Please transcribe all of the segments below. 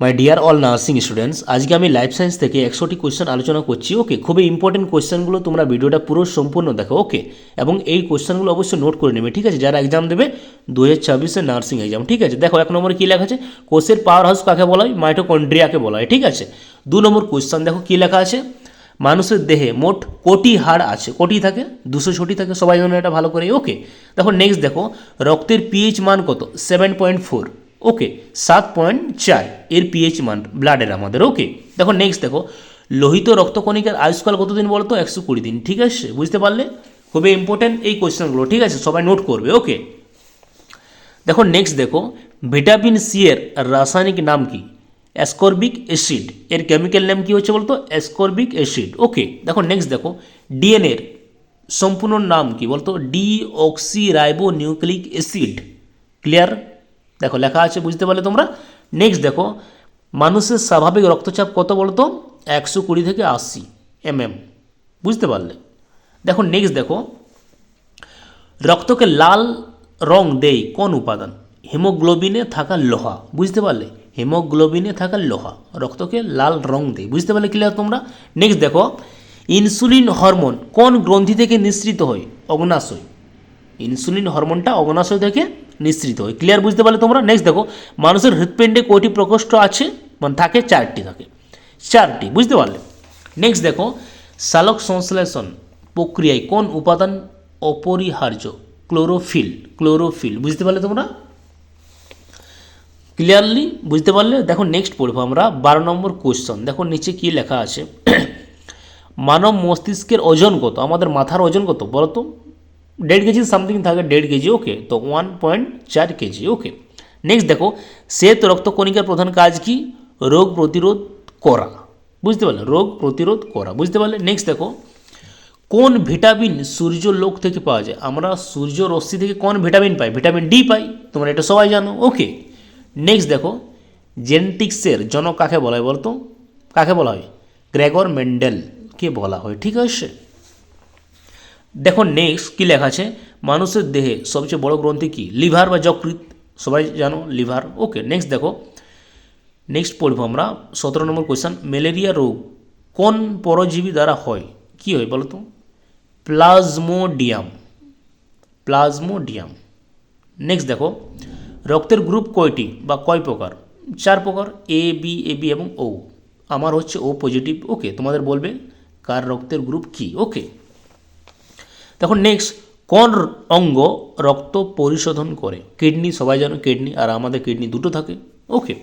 My dear all nursing students আজকে আমি life science থেকে একশোটি কোয়েশ্চেন আলোচনা করছি ওকে খুবই ইম্পর্টেন্ট কোয়েশ্চেনগুলো তোমরা ভিডিওটা পুরো সম্পূর্ণ দেখো ওকে এবং এই কোয়েশ্চেনগুলো অবশ্যই নোট করে নেবে, ঠিক আছে? যারা এক্সাম দেবে দু হাজার ছাব্বিশের নার্সিং এক্সাম ঠিক আছে? দেখো, এক নম্বরে কী লেখা আছে? কোষের পাওয়ার হাউস কাকে বলা হয়? মাইটোকন্ড্রিয়াকে বলা হয়, ঠিক আছে? দু নম্বর কোয়েশ্চেন দেখো, কী লেখা আছে? মানুষের দেহে মোট কোটি হাড় আছে, কোটি থাকে, দুশো ছটি থাকে, সবাই জানো এটা ভালো করে ওকে দেখো নেক্সট দেখো, রক্তের পিএইচ মান কত? সেভেন পয়েন্ট ফোর ওকে সাত পয়েন্ট চার, এর পিএইচ মান ব্লাডের আমাদের ওকে দেখো নেক্সট দেখো, লোহিত রক্তকণিকার আয়ুষ্কাল কতদিন বলো তো একশো কুড়ি দিন, ঠিক আছে? বুঝতে পারলে? খুবই ইম্পর্টেন্ট এই কোয়েশ্চেনগুলো ঠিক আছে? সবাই নোট করবে ওকে দেখো নেক্সট দেখো ভিটামিন সি এর রাসায়নিক নাম কি? অ্যাসকর্বিক অ্যাসিড এর কেমিক্যাল নেম কি হচ্ছে বলতো? অ্যাসকর্বিক অ্যাসিড ওকে দেখো নেক্সট দেখো ডিএনএর সম্পূর্ণ নাম কি বলতো? D oxy ribo nucleic acid clear দেখো, লেখা আছে, বুঝতে পারলে তোমরা? নেক্সট দেখো, মানুষের স্বাভাবিক রক্তচাপ কত বলতো? একশো কুড়ি থেকে আশি এমএম। বুঝতে পারলে? দেখো নেক্সট দেখো, রক্তকে লাল রং দেয় কোন উপাদান? হিমোগ্লোবিনে থাকা লোহা। বুঝতে পারলে? হিমোগ্লোবিনে থাকা লোহা রক্তকে লাল রং দেয়। বুঝতে পারলে ক্লিয়ার তোমরা? নেক্সট দেখো ইনসুলিন হরমোন কোন গ্রন্থি থেকে নিঃসৃত হয়? অগ্নাশয়। ইনসুলিন হরমোনটা অগ্নাশয় থেকে নিঃসৃত হয়। ক্লিয়ার বুঝতে পারলে তোমরা? নেক্সট দেখো, মানুষের হৃৎপিণ্ডে কয়টি প্রকোষ্ঠ আছে? মানে থাকে চারটি থাকে। চারটি, বুঝতে পারলে? নেক্সট দেখো সালোক সংশ্লেষণ প্রক্রিয়ায় কোন উপাদান অপরিহার্য? ক্লোরোফিল ক্লোরোফিল বুঝতে পারলে তোমরা? ক্লিয়ারলি বুঝতে পারলে? দেখো নেক্সট পড়ব আমরা, বারো নম্বর কোয়েশ্চন দেখো, নিচে কি লেখা আছে? মানব মস্তিষ্কের ওজন কত? আমাদের মাথার ওজন কত, বলো তো? দেড় কেজি সামথিং থাকে দেড় কেজি ওকে তো ওয়ান পয়েন্ট চার কেজি ওকে নেক্সট দেখো শ্বেত রক্তকণিকার প্রধান কাজ কি রোগ প্রতিরোধ করা বুঝতে পারলে রোগ প্রতিরোধ করা বুঝতে পারলে নেক্সট দেখো কোন ভিটামিন সূর্য লোক থেকে পাওয়া যায় আমরা সূর্য রশ্মি থেকে কোন ভিটামিন পাই ভিটামিন ডি পাই তোমরা এটা সবাই জানো ওকে নেক্সট দেখো জেনেটিক্সের জনক কাকে বলা হয় বলতো কাকে বলা হয় গ্রেগর মেন্ডেলকে বলা হয় ঠিক আছে দেখো নেক্সট কী লেখা আছে? মানুষের দেহে সবচেয়ে বড় গ্রন্থি কী? লিভার বা যকৃত সবাই জানো, লিভার। ওকে নেক্সট দেখো। নেক্সট পড়ব আমরা। সতেরো নম্বর কোয়েশ্চেন ম্যালেরিয়া রোগ কোন পরজীবী দ্বারা হয়? কি হয় বলো তো? প্লাজমোডিয়াম। প্লাজমোডিয়াম। নেক্সট দেখো। রক্তের গ্রুপ কয়টি বা কয় প্রকার? চার প্রকার এ বি এ বি এবং ও আমার হচ্ছে ও পজিটিভ ওকে তোমাদের বলবে কার রক্তের গ্রুপ কি? ওকে দেখো নেক্সট কোন অঙ্গ রক্ত পরিশোধন করে? কিডনি সবাই জানো কিডনি আর আমাদের কিডনি দুটো থাকে। ওকে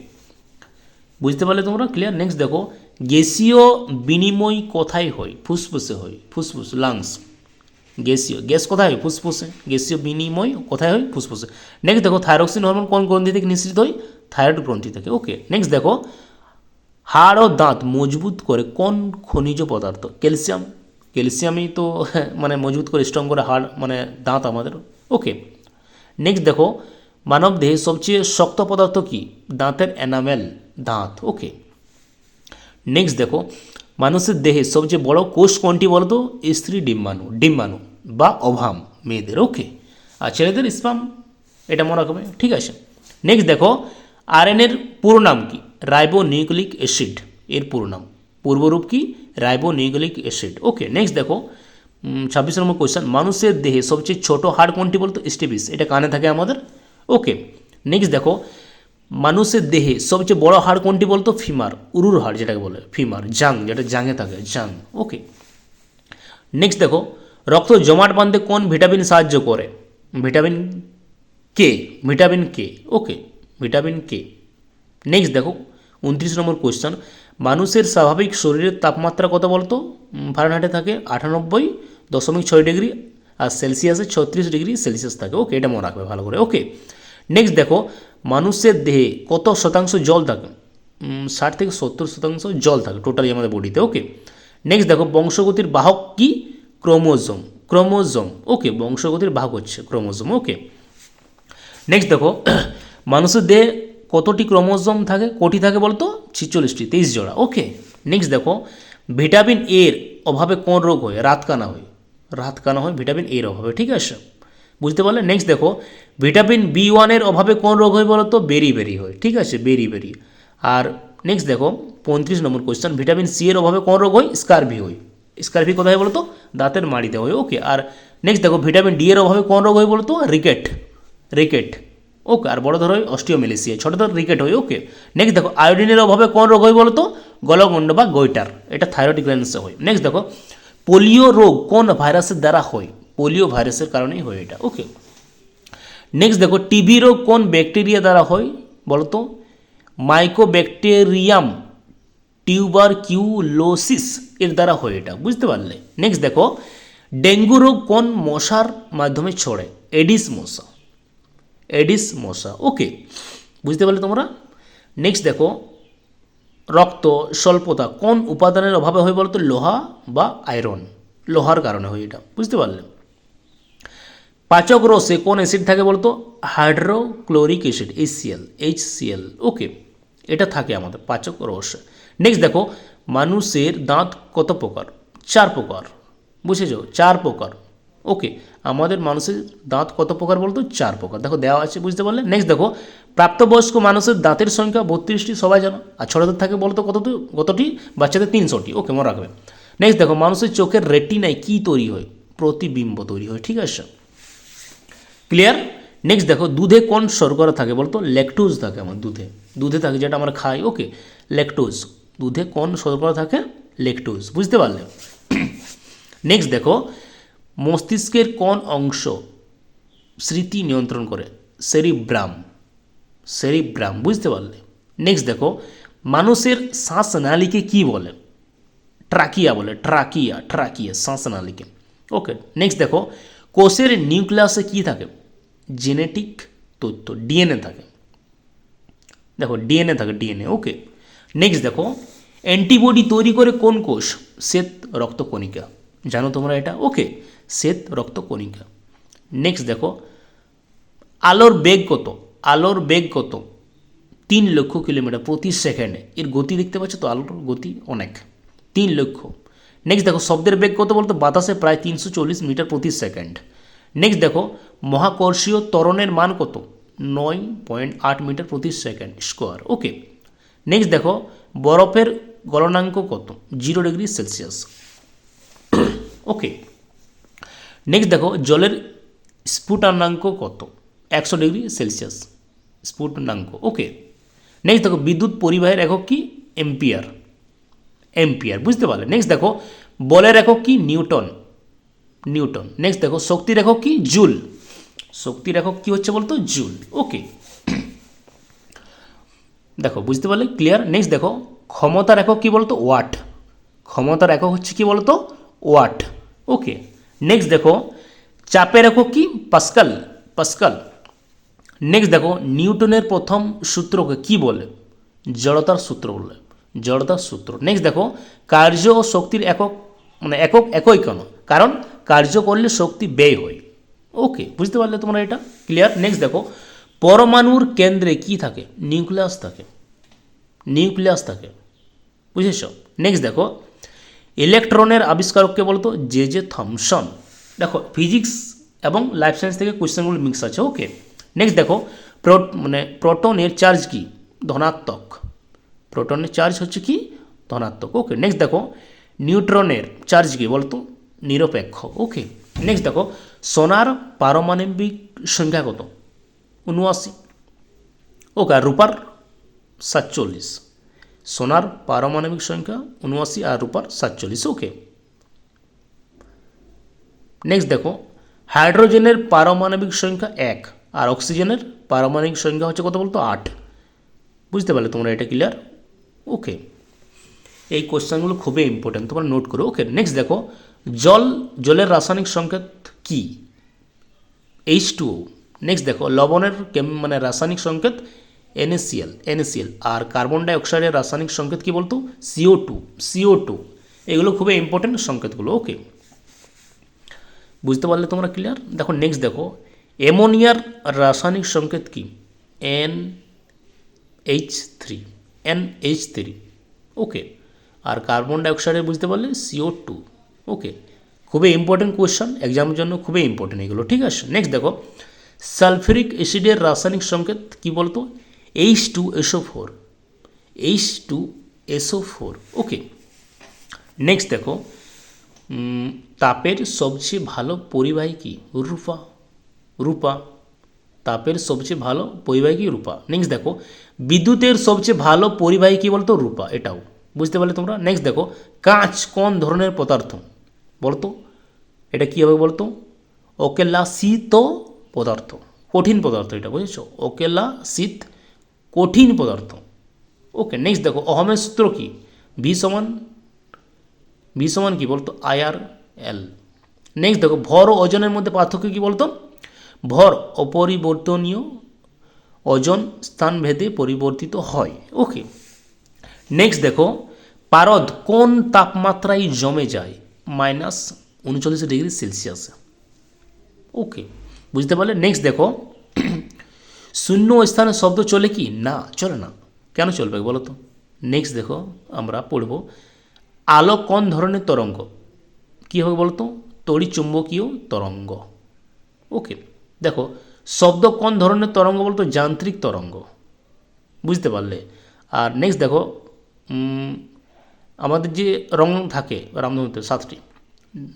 বুঝতে পারলে তোমরা ক্লিয়ার নেক্সট দেখো, গ্যাসীয় বিনিময় কোথায় হয়? ফুসফুসে হয়, ফুসফুস লাংস গ্যাসীয়। গ্যাস কোথায় হয়? ফুসফুসে। গ্যাসীয় বিনিময় কোথায় হয়? ফুসফুসে। নেক্সট দেখো থাইরক্সিন হরমোন কোন গ্রন্থি থেকে নিঃসৃত হয়? থাইরয়েড গ্রন্থি থেকে। ওকে নেক্সট দেখো, হাড় ও দাঁত মজবুত করে কোন খনিজ পদার্থ? ক্যালসিয়াম ক্যালসিয়ামই তো মানে মজবুত করে স্ট্রং করে হাড় মানে দাঁত আমাদের। ওকে নেক্সট দেখো, মানব দেহে সবচেয়ে শক্ত পদার্থ কি? দাঁতের এনামেল দাঁত। ওকে নেক্সট দেখো, মানুষের দেহে সবচেয়ে বড় কোষ কোনটি বলতো? স্ত্রী ডিম্বাণু ডিম্বাণু বা অভাম, মেয়েদের। ওকে আর ছেলেদের স্পাম এটা মনে রাখবে। ঠিক আছে. নেক্সট দেখো আরএনএর পুরো নাম কি? রাইবো নিউক্লিক অ্যাসিড এর পুরো নাম। পূর্বরূপ কি? Ribonucleic acid. ওকে নেক্সট দেখো। ছাব্বিশ নম্বর কোয়েশ্চেন মানুষের দেহে সবচেয়ে ছোট হাড় কোনটি বলতো? স্টেপিস এটা কানে থাকে আমাদের। ওকে নেক্সট দেখো। মানুষের দেহে সবচেয়ে বড় হাড় কোনটি বলতো? ফিমার, উরুর হাড় যেটাকে বলে, ফিমার, জাং, যেটা জাঙে থাকে, জাং। ওকে নেক্সট দেখো। রক্ত জমাট বাঁধতে কোন ভিটামিন সাহায্য করে? Vitamin K vitamin K okay vitamin K next দেখো, উনত্রিশ নম্বর কোয়েশ্চেন মানুষের স্বাভাবিক শরীরের তাপমাত্রা কত বলতো? ফারেনহাইটে থাকে আটানব্বই দশমিক ছয় ডিগ্রি আর সেলসিয়াসে ছত্রিশ ডিগ্রি সেলসিয়াস থাকে। ওকে এটা মনে রাখবে ভালো করে। ওকে নেক্সট দেখো, মানুষের দেহে কত শতাংশ জল থাকে? ষাট থেকে সত্তর শতাংশ জল থাকে টোটালি আমাদের বডিতে ওকে নেক্সট দেখো, বংশগতির বাহক কি? Chromosome chromosome. ওকে বংশগতির বাহক হচ্ছে ক্রোমোজোম। ওকে নেক্সট দেখো, মানুষের দেহে কতটি ক্রোমোজোম থাকে, কোটি থাকে বলতো? ছিচল্লিশটি, তেইশ জোড়া। ওকে নেক্সট দেখো, ভিটামিন এর অভাবে কোন রোগ হয়? রাতকানা হয়। রাতকানা হয়, ভিটামিন এর অভাবে, ঠিক আছে? বুঝতে পারলে? নেক্সট দেখো, ভিটামিন বি ওয়ানের অভাবে কোন রোগ হয় বলো তো বেরি বেরি হয়, ঠিক আছে? বেরি বেরি। আর নেক্সট দেখো, পঁয়ত্রিশ নম্বর কোয়েশ্চেন ভিটামিন সি এর অভাবে কোন রোগ হয়? স্কারভি হয়। স্কারভি কোথায় বলো তো দাঁতের মাড়িতে হয় ওকে আর নেক্সট দেখো, ভিটামিন ডি এর অভাবে কোন রোগ হয় বলো তো রিকেট। রিকেট। ওকে, আর বড় ধর অস্টিওমেলেসিয়া ছোটো ধর রিকেট হয়, ওকে। নেক্সট দেখো, আয়োডিনের অভাবে কোন রোগ হয় বলো তো গলগণ্ড বা গইটার এটা থাইরয়েড গ্ল্যান্ডসে হয়। নেক্সট দেখো পোলিও রোগ কোন ভাইরাসের দ্বারা হয়? পোলিও ভাইরাসের কারণেই হয় এটা, ওকে। নেক্সট দেখো টিবি রোগ কোন ব্যাকটেরিয়া দ্বারা হয় বলতো? মাইকোব্যাকটেরিয়াম টিউবার কিউলোসিস এর দ্বারা হয় এটা, বুঝতে পারলে? নেক্সট দেখো, ডেঙ্গু রোগ কোন মশার মাধ্যমে ছড়ে এডিস মশা। এডিস মশা। ওকে বুঝতে পারলে তোমরা? নেক্সট দেখো, রক্ত, স্বল্পতা কোন উপাদানের অভাবে হয় বলতো? লোহা বা আয়রন লোহার কারণে হয় এটা, বুঝতে পারলে? পাচক রসে কোন অ্যাসিড থাকে বলতো? Hydrochloric acid HCl HCl okay এটা থাকে আমাদের পাচক রসে। নেক্সট দেখো, মানুষের দাঁত কত প্রকার? চার প্রকার, বুঝেছ? চার প্রকার। ওকে আমাদের মানুষের দাঁত কত প্রকার বলতো? চার প্রকার। দেখো, দেওয়া আছে, বুঝতে পারলে? নেক্সট দেখো, প্রাপ্তবয়স্ক মানুষের দাঁতের সংখ্যা বত্রিশটি, সবাই জানো? আর ছোটদের থাকে বলতো কত কতটি? বাচ্চাদের তিনশোটি। ওকে মনে রাখবে। নেক্সট দেখো, মানুষের চোখের রেটিনায় কী তৈরি হয়? প্রতিবিম্ব তৈরি হয়, ঠিক আছে? ক্লিয়ার নেক্সট দেখো, দুধে কোন শর্করা থাকে বলতো? ল্যাকটোজ থাকে আমার দুধে। দুধে থাকে যেটা আমরা খাই ওকে ল্যাকটোজ। দুধে কোন শর্করা থাকে? ল্যাকটোজ, বুঝতে পারলে? নেক্সট দেখো মস্তিষ্কের কোন অংশ স্মৃতি নিয়ন্ত্রণ করে? সেরিব্রাম। সেরিব্রাম, বুঝতে পারলে? নেক্সট দেখো, মানুষের শ্বাসনালীকে কি বলে? ট্রাকিয়া বলে, ট্রাকিয়া ট্রাকিয়া, শ্বাসনালীকে। ওকে নেক্সট দেখো, কোষের নিউক্লিয়াসে কি থাকে? জেনেটিক তথ্য, ডিএনএ থাকে। দেখো, ডিএনএ থাকে, ডিএনএ ওকে নেক্সট দেখো, অ্যান্টিবডি তৈরি করে কোন কোষ? শ্বেত রক্তকণিকা। জানো তোমরা এটা? ওকে শ্বেত রক্তকণিকা নেক্সট দেখো, আলোর বেগ কত? আলোর বেগ কত? তিন লক্ষ কিলোমিটার প্রতি সেকেন্ডে। এর গতি দেখতে পাচ্ছ তো? আলোর গতি অনেক। তিন লক্ষ। নেক্সট দেখো, শব্দের বেগ কত বলতো? বাতাসে প্রায় তিনশো চল্লিশ মিটার প্রতি সেকেন্ড। নেক্সট দেখো, মহাকর্ষীয় ত্বরণের মান কত? নয় পয়েন্ট আট মিটার প্রতি সেকেন্ড স্কোয়ার। ওকে নেক্সট দেখো, বরফের গলনাঙ্ক কত? Zero degree Celsius. Okay next দেখো, জলের স্ফুটনাঙ্ক কত? একশো ডিগ্রি সেলসিয়াস স্ফুটনাঙ্ক ওকে নেক্সট দেখো, বিদ্যুৎ পরিবাহের একক কি? এম্পিয়ার এম্পিয়ার বুঝতে পারলে? নেক্সট দেখো, বলের একক কি? নিউটন নিউটন নেক্সট দেখো, শক্তির একক কি? জুল শক্তির একক কি হচ্ছে বলতো? জুল ওকে দেখো, বুঝতে পারলে? ক্লিয়ার নেক্সট দেখো, ক্ষমতার একক কি বলতো? ওয়াট ক্ষমতার একক হচ্ছে কি বলতো? ওয়াট ওকে নেক্সট দেখো চাপের একক কি পাস্কাল পাস্কাল নেক্সট দেখো নিউটনের প্রথম সূত্রকে কি বলে জড়তার সূত্র বলে জড়তার সূত্র নেক্সট দেখো কার্য ও শক্তির একক মানে একক একই কেন কারণ কার্য করলে শক্তি ব্যয় হয় ওকে বুঝতে পারলে তোমরা এটা ক্লিয়ার নেক্সট দেখো পরমাণুর কেন্দ্রে কি থাকে নিউক্লিয়াস থাকে নিউক্লিয়াস থাকে বুঝেছ নেক্সট দেখো ইলেকট্রনের আবিষ্কারককে বলতো জে জে থমসন। দেখো, ফিজিক্স এবং লাইফ সায়েন্স থেকে কোয়েশ্চেনগুলো মিক্স আছে ওকে নেক্সট দেখো, প্রো মানে প্রোটনের চার্জ কি? ধনাত্মক। প্রোটনের চার্জ হচ্ছে কি? ধনাত্মক ওকে নেক্সট দেখো, নিউট্রনের চার্জ কি বলতো? নিরপেক্ষ ওকে নেক্সট দেখো, সোনার পারমাণবিক সংখ্যা কত? উনআশি। ওকে আর রূপার সাতচল্লিশ। সোনার পারমাণবিক সংখ্যা উনআশি আর রূপার সাতচল্লিশ ওকে নেক্সট দেখো, হাইড্রোজেনের পারমাণবিক সংখ্যা এক আর অক্সিজেনের পারমাণবিক সংখ্যা হচ্ছে কত বলতো? আট। বুঝতে পারলে তোমরা এটা ক্লিয়ার ওকে এই কোশ্চেনগুলো খুবই ইম্পর্টেন্ট তোমরা নোট করো ওকে নেক্সট দেখো, জল, জলের রাসায়নিক সংকেত কি? এইচ টু নেক্সট দেখো, লবণের মানে রাসায়নিক সংকেত এনএসিএল এনএসিএল আর কার্বন ডাই অক্সাইডের রাসায়নিক সংকেত কি বলতো? সিও টু সিও টু এগুলো খুবই ইম্পর্টেন্ট সংকেতগুলো ওকে বুঝতে পারলে তোমরা ক্লিয়ার দেখো নেক্সট দেখো অ্যামোনিয়ার রাসায়নিক সংকেত কি? N H three N H three okay আর কার্বন ডাইঅক্সাইডের বুঝতে পারলে সিও টু ওকে খুবই ইম্পর্টেন্ট কোয়েশ্চন এক্সামের জন্য খুবই ইম্পর্টেন্ট এগুলো, ঠিক আছে? নেক্সট দেখো সালফিউরিক অ্যাসিডের রাসায়নিক সংকেত কি বলতো? H two SO four H two SO four okay next দেখো তাপের সবচেয়ে ভালো পরিবাহী কি? রূপা রূপা। তাপের সবচেয়ে ভালো পরিবাহী কি? রূপা। নেক্সট দেখো, বিদ্যুতের সবচেয়ে ভালো পরিবাহী কি বলতো? রূপা, এটাও। বুঝতে পারলে তোমরা? নেক্সট দেখো, কাঁচ কোন ধরনের পদার্থ? বলতো? এটা কী হবে বলতো? ওকেলা শীত পদার্থ। কঠিন পদার্থ এটা, বুঝেছ? ওকেলা শীত কঠিন পদার্থ। ওকে নেক্সট দেখো, অহমের সূত্র কি? ভি সমান ভি সমান কি বলতো? আয়ার এল নেক্সট দেখো, ভর ও ওজনের মধ্যে পার্থক্য কি বলতো? ভর অপরিবর্তনীয় ওজন স্থানভেদে পরিবর্তিত হয়। ওকে নেক্সট দেখো, পারদ কোন তাপমাত্রায় জমে যায়? মাইনাস উনচল্লিশ ডিগ্রি সেলসিয়াস। ওকে বুঝতে পারলে? নেক্সট দেখো শূন্য স্থানে শব্দ চলে কি? না, চলে না। কেন চলবে বলো তো? নেক্সট দেখো, আমরা পড়ব, আলো কোন ধরনের তরঙ্গ? কী হবে বলো তো? তড়িচুম্বকীয় তরঙ্গ। ওকে দেখো, শব্দ কোন ধরনের তরঙ্গ বলতো যান্ত্রিক তরঙ্গ। বুঝতে পারলে? আর নেক্সট দেখো আমাদের যে রং থাকে, রামধনুতে, সাতটি।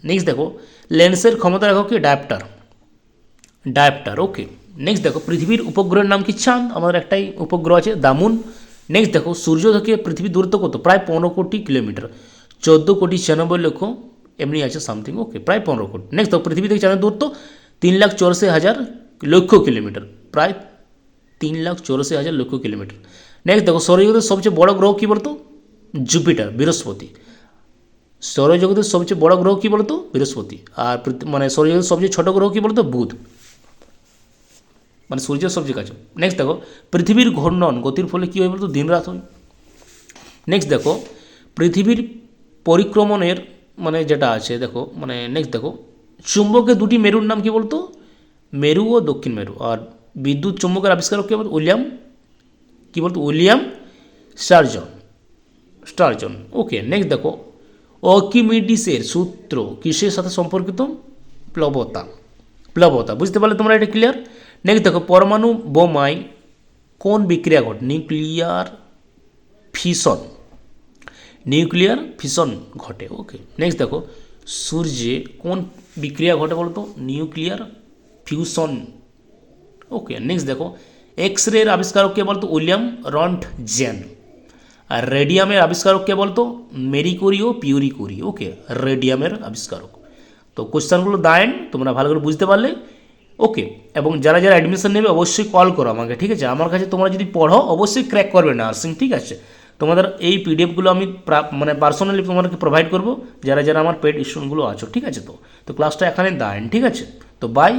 নেক্সট দেখো লেন্সের ক্ষমতা রাখো কি? ডায়াপ্টার ডায়াপ্টার ওকে নেক্সট দেখো, পৃথিবীর উপগ্রহের নাম কি চাঁদ? আমাদের একটাই উপগ্রহ আছে দামুন নেক্সট দেখো, সূর্য থেকে পৃথিবীর দূরত্ব কত? প্রায় পনেরো কোটি কিলোমিটার। চোদ্দ কোটি ছিয়ানব্বই লক্ষ, এমনি আছে সামথিং ওকে প্রায় পনেরো কোটি। নেক্সট দেখো, পৃথিবী থেকে চাঁদের দূরত্ব তিন লাখ চৌরাশি হাজার লক্ষ কিলোমিটার। প্রায় তিন লাখ চৌরাশি হাজার লক্ষ কিলোমিটার। নেক্সট দেখো, সৌরজগতের সবচেয়ে বড় গ্রহ কী বলতো? জুপিটার বৃহস্পতি। সৌরজগতের সবচেয়ে বড় গ্রহ কী বলতো? বৃহস্পতি। আর মানে সৌরজগতের সবচেয়ে ছোট গ্রহ কী বলতো? বুধ। মানে সূর্যের সবচেয়ে কাছে নেক্সট দেখো, পৃথিবীর ঘূর্ণন, গতির ফলে কী হয় বলতো? দিন রাত হয়। নেক্সট দেখো, পৃথিবীর পরিক্রমণের মানে যেটা আছে, দেখো মানে নেক্সট দেখো চুম্বকের দুটি মেরুর নাম কি বলতো? মেরু ও দক্ষিণ মেরু। আর বিদ্যুৎ চুম্বকের আবিষ্কারক কে বলতো? উইলিয়াম, কী বলতো? William Sturgeon. Sturgeon okay next দেখো, অকিমিডিসের সূত্র কিসের সাথে সম্পর্কিত? প্লবতা। প্লবতা, বুঝতে পারলে তোমরা এটা ক্লিয়ার নেক্সট দেখো, পরমাণু বোমায় কোন বিক্রিয়া ঘটে? নিউক্লিয়ার ফিশন নিউক্লিয়ার ফিশন ঘটে ওকে নেক্সট দেখো, সূর্যে কোন বিক্রিয়া ঘটে বলতো? নিউক্লিয়ার ফিউশন ওকে নেক্সট দেখো এক্স রের আবিষ্কারক কে বলতো? উইলিয়াম রন্ট জেন আর রেডিয়ামের আবিষ্কারক কে বলতো? মেরি কুরি ও পিউরি কুরি ওকে রেডিয়ামের আবিষ্কারক। তো কোশ্চেনগুলো দায়েন তোমরা ভালো করে বুঝতে পারলে। ওকে এবং যারা যারা অ্যাডমিশন নেবে অবশ্যই কল করো আমাকে, ঠিক আছে? আমার কাছে তোমরা যদি পড়ো, অবশ্যই ক্র্যাক করবে নার্সিং ঠিক আছে? তোমাদের এই পিডিএফগুলো আমি মানে পার্সোনালি তোমাদেরকে প্রোভাইড করব, যারা যারা আমার পেড স্টুডেন্টগুলো আছো, ঠিক আছে তো? তো ক্লাসটা এখানে দাঁড়ান ঠিক আছে? তো বাই